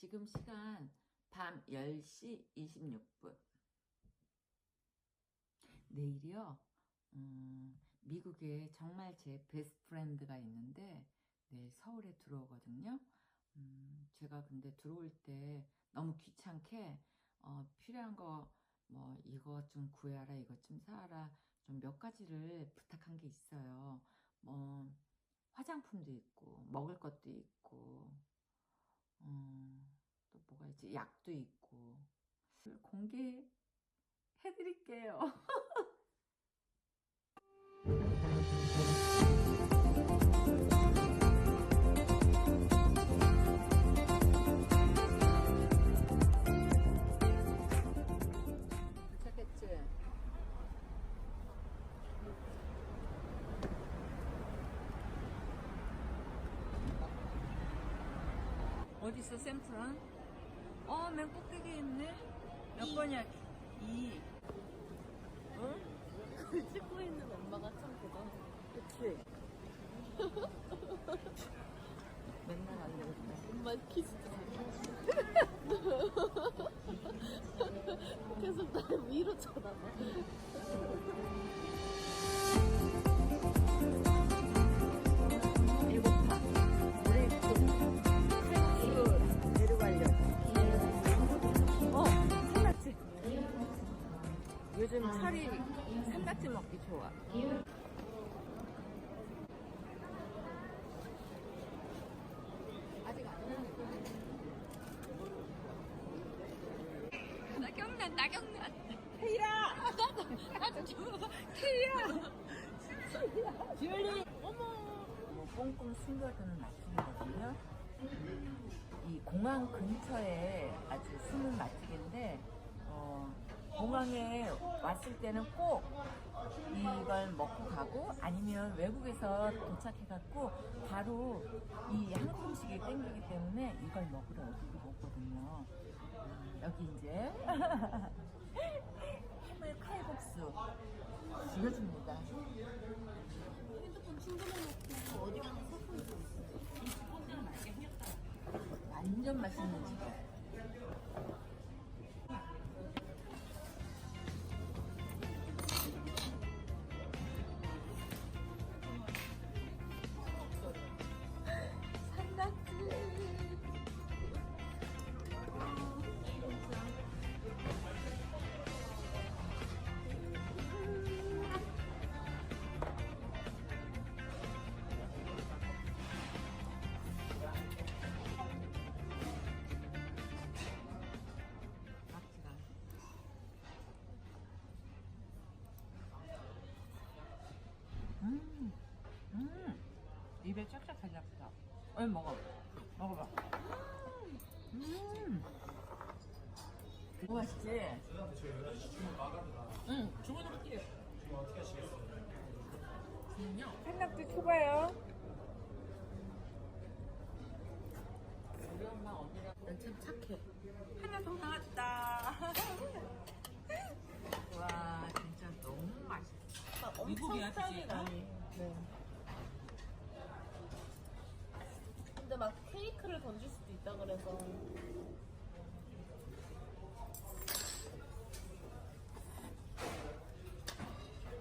지금 시간 밤 10시 26분. 내일이요. 음, 미국에 정말 제 베스트 프렌드가 있는데 내일 서울에 들어오거든요. 음, 제가 근데 들어올 때 너무 귀찮게 어, 필요한 거 뭐 이것 좀 구해라 이것 좀 사라 좀 몇 가지를 부탁한 게 있어요. 뭐 화장품도 있고 먹을 것도 있고 음, 또 뭐가 있지 약도 있고 공개해 드릴게요. 도착했지? 어디 있어 샘플은? 어, 맨 꼭대기에 있네. 몇 번이야? 2. 응? 그걸 찍고 있는 엄마가 참 대단해. 그치? 맨날 안 되겠다. 엄마 키 진짜 잘 계속 날 위로 쳐다봐. 산낙지 먹기 좋아. 아직 안 나왔어. 나경란, 나경란. 태일아! 나도 줘. 태일아! 지율이! 어머! 뭐 꽁꽁 숨겨두는 맛집이거든요. 이 공항 근처에 아주 숨은 맛집인데, 어, 공항에 왔을 때는 꼭 이걸 먹고 가고 아니면 외국에서 도착해갖고 바로 이 한국 음식이 땡기기 때문에 이걸 먹으러 여기로 오거든요. 음, 여기 이제 해물 칼국수 지어줍니다. 핸드폰 충전해 놓고 어디 가나 사고 있어. 완전 맛있는 집. 입에 쫙쫙 달렸다. 얼른 먹어. 먹어봐. 음. 너무 맛있지? 응, 주문을 할게요. 산낙지 추가요. 우리 엄마 언니가 넌참 착해. 하나 더 나왔다. 와, 진짜 너무 맛있어. 엄청 미국이야, 그치? 나니. 네. 근데 막 케이크를 던질 수도 있다 그래서.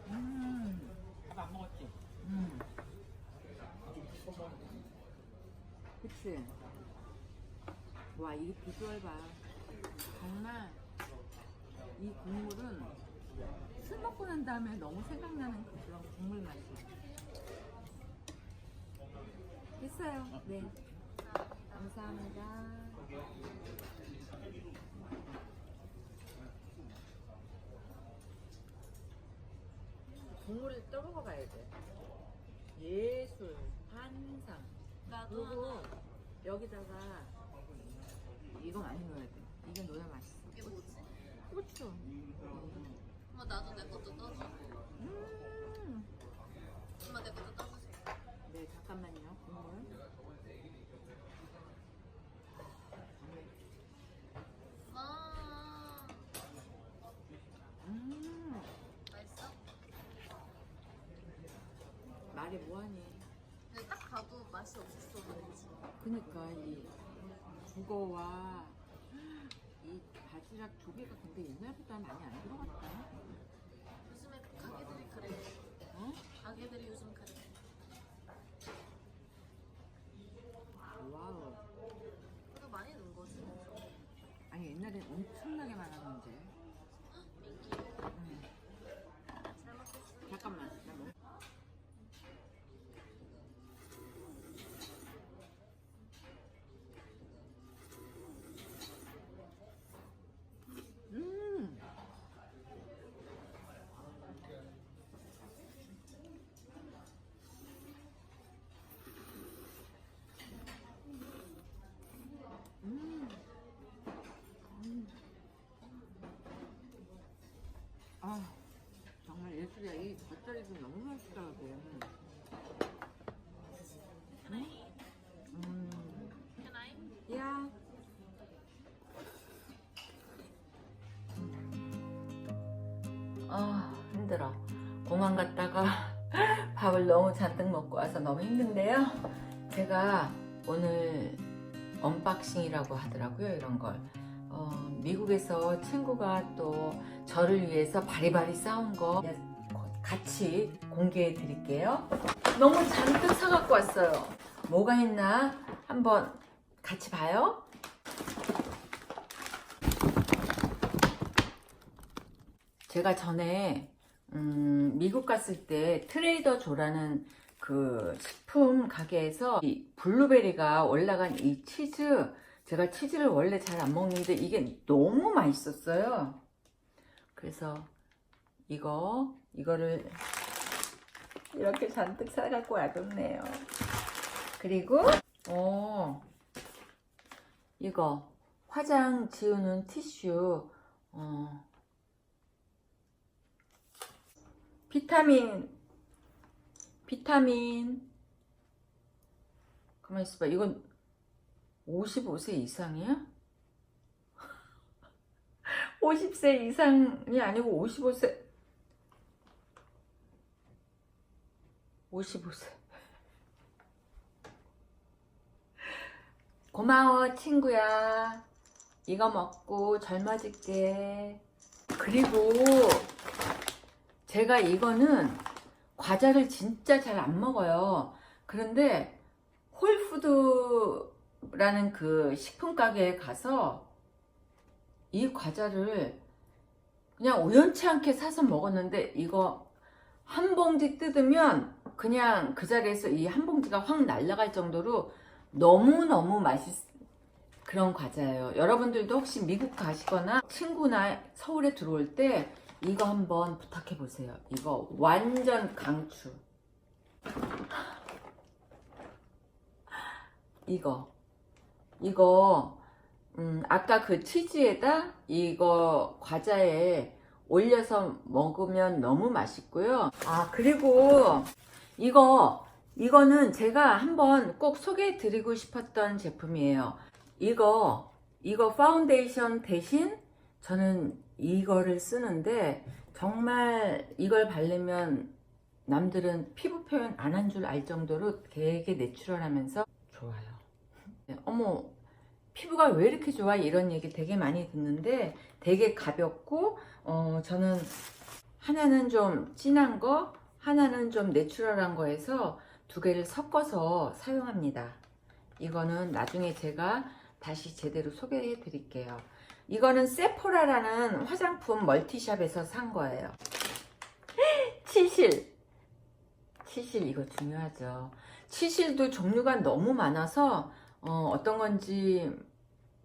음. 밥안 먹었지? 음. 그치? 와, 이 비주얼 봐. 정말 이 국물은 술 먹고 난 다음에 너무 생각나는 그런 국물 맛이야. 됐어요. 네. 감사합니다. 국물에 떨어가 봐야 돼. 예술, 환상. 나도 그리고 하나. 여기다가 이거 많이 넣어야 돼. 이게 넣어야 맛있어. 이게 뭐지? 고추. 엄마 나도 내 것도 떠줘. 음. 엄마 내 것도 떠주세요. 네, 잠깐만요. 국물. 와. 음. 맛있어? 말이 뭐하니? 근데 딱 가도 맛이 없었어 그랬지. 그니까 이 북어와 이 바지락 조개가 근데 옛날보다 많이 안 들어갔다. 요즘에 가게들이 그래. 어? 가게들이 요즘 그래. 와우. 그래도 많이 넣은 거지. 아니 옛날엔 엄청나게 많았는데. 음. 잘 먹겠습니다. 잠깐만. 잠깐만. 음. 음. 음. 아. 정말 예술이야. 이 겉절이도 너무 맛있더라고. 음. I? 야. 아, 힘들어. 공항 갔다가 밥을 너무 잔뜩 먹고 와서 너무 힘든데요. 제가 오늘 언박싱이라고 하더라고요, 이런 걸. 어, 미국에서 친구가 또 저를 위해서 바리바리 싸운 거 같이 공개해 드릴게요. 너무 잔뜩 사갖고 왔어요. 뭐가 있나 한번 같이 봐요. 제가 전에 음, 미국 갔을 때 트레이더 조라는 그 식품 가게에서 이 블루베리가 올라간 이 치즈 제가 치즈를 원래 잘 안 먹는데 이게 너무 맛있었어요. 그래서 이거 이거를 이렇게 잔뜩 사갖고 와줬네요. 그리고 어 이거 화장 지우는 티슈 어 비타민 비타민 가만 있어봐 이건 55세 이상이야? 50세 이상이 아니고 55세. 55세. 고마워 친구야. 이거 먹고 젊어질게. 그리고 제가 이거는 과자를 진짜 잘 안 먹어요. 그런데 홀푸드 라는 그 식품 가게에 가서 이 과자를 그냥 우연치 않게 사서 먹었는데 이거 한 봉지 뜯으면 그냥 그 자리에서 이 한 봉지가 확 날아갈 정도로 너무너무 맛있 그런 과자예요. 여러분들도 혹시 미국 가시거나 친구나 서울에 들어올 때 이거 한번 부탁해 보세요. 이거 완전 강추. 이거 이거 음, 아까 그 치즈에다 이거 과자에 올려서 먹으면 너무 맛있고요. 아, 그리고 이거, 이거는 제가 한번 꼭 소개해 드리고 싶었던 제품이에요. 이거, 이거 파운데이션 대신 저는 이거를 쓰는데 정말 이걸 바르면 남들은 피부 표현 안 한 줄 알 정도로 되게 내추럴하면서 좋아요. 네, 어머, 피부가 왜 이렇게 좋아? 이런 얘기 되게 많이 듣는데 되게 가볍고 어, 저는 하나는 좀 진한 거, 하나는 좀 내추럴한 거에서 두 개를 섞어서 사용합니다. 이거는 나중에 제가 다시 제대로 소개해 드릴게요. 이거는 세포라라는 화장품 멀티샵에서 산 거예요. 치실. 치실 이거 중요하죠. 치실도 종류가 너무 많아서 어, 어떤 건지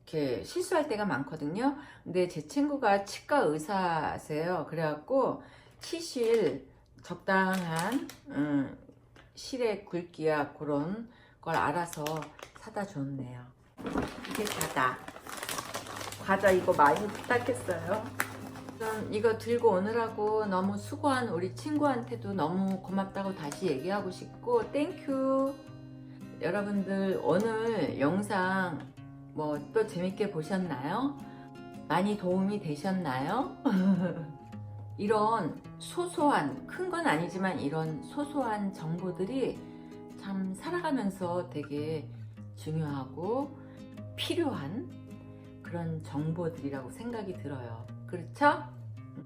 이렇게 실수할 때가 많거든요. 근데 제 친구가 치과 의사세요. 그래갖고 치실 적당한 음, 실의 굵기야 그런 걸 알아서 사다 줬네요. 이게 다다. 과자 이거 많이 부탁했어요. 우선 이거 들고 오느라고 너무 수고한 우리 친구한테도 너무 고맙다고 다시 얘기하고 싶고 땡큐. 여러분들 오늘 영상 뭐 또 재밌게 보셨나요? 많이 도움이 되셨나요? 이런 소소한 큰 건 아니지만 이런 소소한 정보들이 참 살아가면서 되게 중요하고 필요한 그런 정보들이라고 생각이 들어요 그렇죠?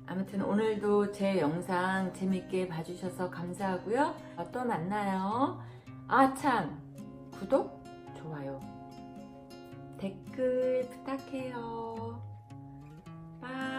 아무튼 오늘도 제 영상 재밌게 봐주셔서 감사하고요 또 만나요 아참 구독, 좋아요, 댓글 부탁해요. 빠이.